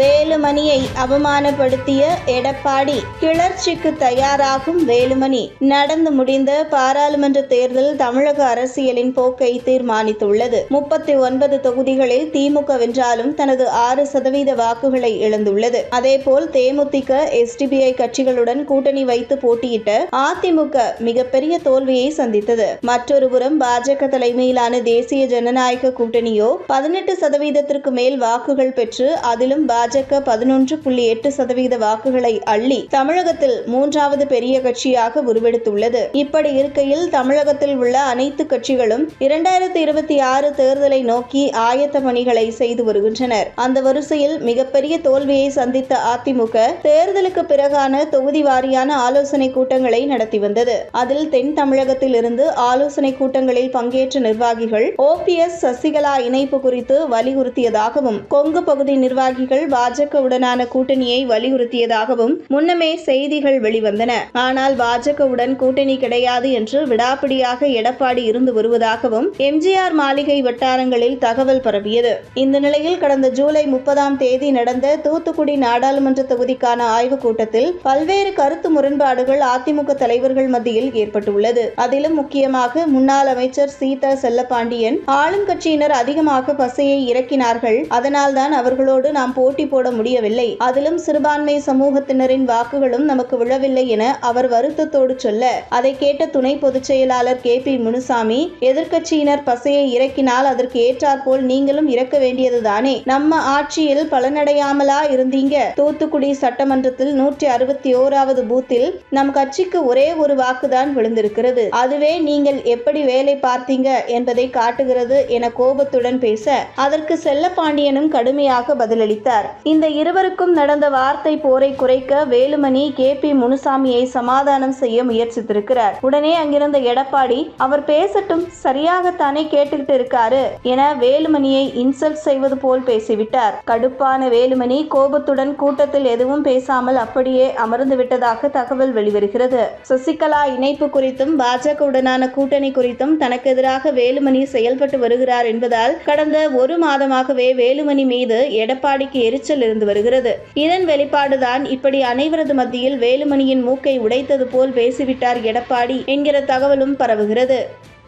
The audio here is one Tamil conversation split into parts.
வேலுமணியை அவமானப்படுத்திய எடப்பாடி கிளர்ச்சிக்கு தயாராகும் வேலுமணி. நடந்து முடிந்த பாராளுமன்ற தேர்தல் தமிழக அரசியலின் போக்கை தீர்மானித்துள்ளது. முப்பத்தி ஒன்பது தொகுதிகளில் திமுக வென்றாலும் தனது ஆறு சதவீத வாக்குகளை இழந்துள்ளது. அதேபோல் தேமுதிக எஸ்டிபிஐ கட்சிகளுடன் கூட்டணி வைத்து போட்டியிட்ட அதிமுக மிகப்பெரிய தோல்வியை சந்தித்தது. மற்றொருபுறம் பாஜக தலைமையிலான தேசிய ஜனநாயக கூட்டணியோ பதினெட்டு சதவீதத்திற்கு மேல் வாக்குகள் பெற்று அதிலும் பாஜக பாஜக பதினொன்று புள்ளி எட்டு சதவீத வாக்குகளை அள்ளி தமிழகத்தில் மூன்றாவது பெரிய கட்சியாக உருவெடுத்துள்ளது. இப்படி இருக்கையில் தமிழகத்தில் உள்ள அனைத்து கட்சிகளும் இரண்டாயிரத்தி இருபத்தி ஆறு தேர்தலை நோக்கி ஆயத்த பணிகளை செய்து வருகின்றனர். அந்த வரிசையில் மிகப்பெரிய தோல்வியை சந்தித்த அதிமுக தேர்தலுக்கு பிறகான தொகுதி வாரியான ஆலோசனை கூட்டங்களை நடத்தி வந்தது. அதில் தென் தமிழகத்தில் இருந்து ஆலோசனை கூட்டங்களில் பங்கேற்ற நிர்வாகிகள் ஓபிஎஸ் சசிகலா இணைப்பு குறித்து வலியுறுத்தியதாகவும் கொங்கு பகுதி நிர்வாகிகள் பாஜகவுடனான கூட்டணியை வலியுறுத்தியதாகவும் முன்னமே செய்திகள் வெளிவந்தன. ஆனால் பாஜகவுடன் கூட்டணி கிடையாது என்று விடாப்பிடியாக எடப்பாடி இருந்து வருவதாகவும் எம்ஜிஆர் மாளிகை வட்டாரங்களில் தகவல் பரவியது. இந்த நிலையில் கடந்த ஜூலை முப்பதாம் தேதி நடந்த தூத்துக்குடி நாடாளுமன்ற தொகுதிக்கான ஆய்வுக் கூட்டத்தில் பல்வேறு கருத்து முரண்பாடுகள் அதிமுக தலைவர்கள் மத்தியில் ஏற்பட்டுள்ளது. அதிலும் முக்கியமாக முன்னாள் அமைச்சர் சீதா செல்லப்பாண்டியன் ஆளும் கட்சியினர் அதிகமாக பசையை இறக்கினார்கள். அதனால்தான் அவர்களோடு நாம் போட்டி போட முடியவில்லை. அதிலும் சிறுபான்மை சமூகத்தினரின் வாக்குகளும் நமக்கு விழவில்லை என அவர் வருத்தத்தோடு சொல்ல அதை கேட்ட துணை பொதுச் செயலாளர் கே. பி. முனுசாமி எதிர்க்கட்சியினர் பசையை இறக்கினால் அதற்கு ஏற்றாற்போல் நீங்களும் இறக்க வேண்டியதுதானே நம்ம ஆட்சியில் பலனடையாமலா இருந்தீங்க? தூத்துக்குடி சட்டமன்றத்தில் நூற்றி அறுபத்தி ஓராவது பூத்தில் நம் கட்சிக்கு ஒரே ஒரு வாக்குதான் விழுந்திருக்கிறது. அதுவே நீங்கள் எப்படி வேலை பார்த்தீங்க என்பதை காட்டுகிறது என கோபத்துடன் பேச அதற்கு செல்லப்பாண்டியனும் கடுமையாக பதிலளித்தார். கூறினார். இந்த இருவருக்கும் நடந்த வார்த்தை போரை குறைக்க வேலுமணி கே. பி. முனுசாமியை சமாதானம் செய்ய முயற்சித்திருக்கிறார். உடனே அங்கிருந்த எடப்பாடி அவர் பேசட்டும் சரியாகத்தானே கேட்டுக்கிட்டு இருக்காரு என வேலுமணியை இன்சல்ட் செய்வது போல் பேசிவிட்டார். கடுப்பான வேலுமணி கோபத்துடன் கூட்டத்தில் எதுவும் பேசாமல் அப்படியே அமர்ந்து விட்டதாக தகவல் வெளிவருகிறது. சசிகலா இணைப்பு குறித்தும் பாஜகவுடனான கூட்டணி குறித்தும் தனக்கு எதிராக வேலுமணி செயல்பட்டு வருகிறார் என்பதால் கடந்த ஒரு மாதமாகவே வேலுமணி மீது எடப்பாடிக்கு எரி எரிச்சல் இருந்து வருகிறது. இதன் வெளிப்பாடுதான் இப்படி அனைவரது மத்தியில் வேலுமணியின் மூக்கை உடைத்தது போல் பேசிவிட்டார் எடப்பாடி என்கிற தகவலும் பரவுகிறது.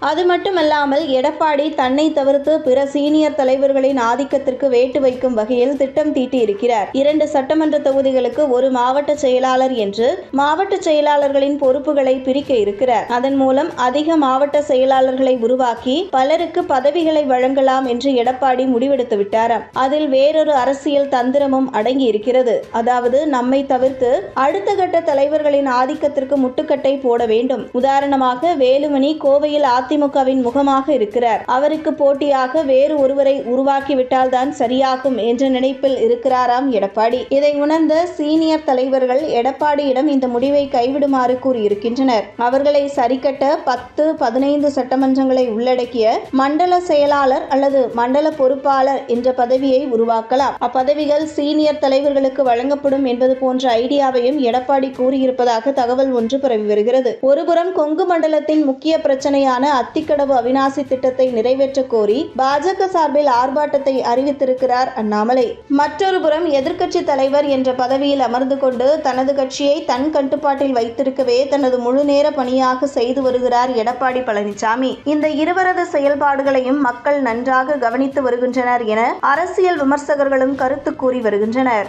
அது மட்டுமல்லாமல் எடப்பாடி தன்னை தவிர்த்து பிற சீனியர் தலைவர்களின் ஆதிக்கத்திற்கு வேட்டு வைக்கும் வகையில் திட்டம் தீட்டியிருக்கிறார். இரண்டு சட்டமன்ற தொகுதிகளுக்கு ஒரு மாவட்ட செயலாளர் என்று மாவட்ட செயலாளர்களின் பொறுப்புகளை பிரிக்க இருக்கிறார். அதன் மூலம் அதிக மாவட்ட செயலாளர்களை உருவாக்கி பலருக்கு பதவிகளை வழங்கலாம் என்று எடப்பாடி முடிவெடுத்து விட்டாராம். அதில் வேறொரு அரசியல் தந்திரமும் அடங்கி இருக்கிறது அதாவது நம்மை தவிர்த்து அடுத்த கட்ட தலைவர்களின் ஆதிக்கத்திற்கு முட்டுக்கட்டை போட வேண்டும். உதாரணமாக வேலுமணி கோவையில் அதிமுகவின் முகமாக இருக்கிறார். அவருக்கு போட்டியாக வேறு ஒருவரை உருவாக்கிவிட்டால் தான் சரியாகும் என்ற நினைப்பில் இருக்கிறாராம் எடப்பாடி. இதை உணர்ந்த சீனியர் தலைவர்கள் எடப்பாடியிடம் இந்த முடிவை கைவிடுமாறு கூறியிருக்கின்றனர். அவர்களை சரிக்கட்ட பத்து பதினைந்து சட்டமன்றங்களை உள்ளடக்கிய மண்டல செயலாளர் அல்லது மண்டல பொறுப்பாளர் என்ற பதவியை உருவாக்கலாம். அப்பதவிகள் சீனியர் தலைவர்களுக்கு வழங்கப்படும் என்பது போன்ற ஐடியாவையும் எடப்பாடி கூறியிருப்பதாக தகவல் ஒன்று பரவி வருகிறது. ஒருபுறம் கொங்கு மண்டலத்தின் முக்கிய பிரச்சனையான அத்திக்கடவு அவிநாசி திட்டத்தை நிறைவேற்ற கோரி பாஜக சார்பில் ஆர்ப்பாட்டத்தை அறிவித்திருக்கிறார் அண்ணாமலை. மற்றொரு புறம் எதிர்க்கட்சி தலைவர் என்ற பதவியில் அமர்ந்து கொண்டு தனது கட்சியை தன் கட்டுப்பாட்டில் வைத்திருக்கவே தனது முழு நேர பணியாக செய்து வருகிறார் எடப்பாடி பழனிசாமி. இந்த இருவரது செயல்பாடுகளையும் மக்கள் நன்றாக கவனித்து வருகின்றனர் என அரசியல் விமர்சகர்களும் கருத்து கூறி வருகின்றனர்.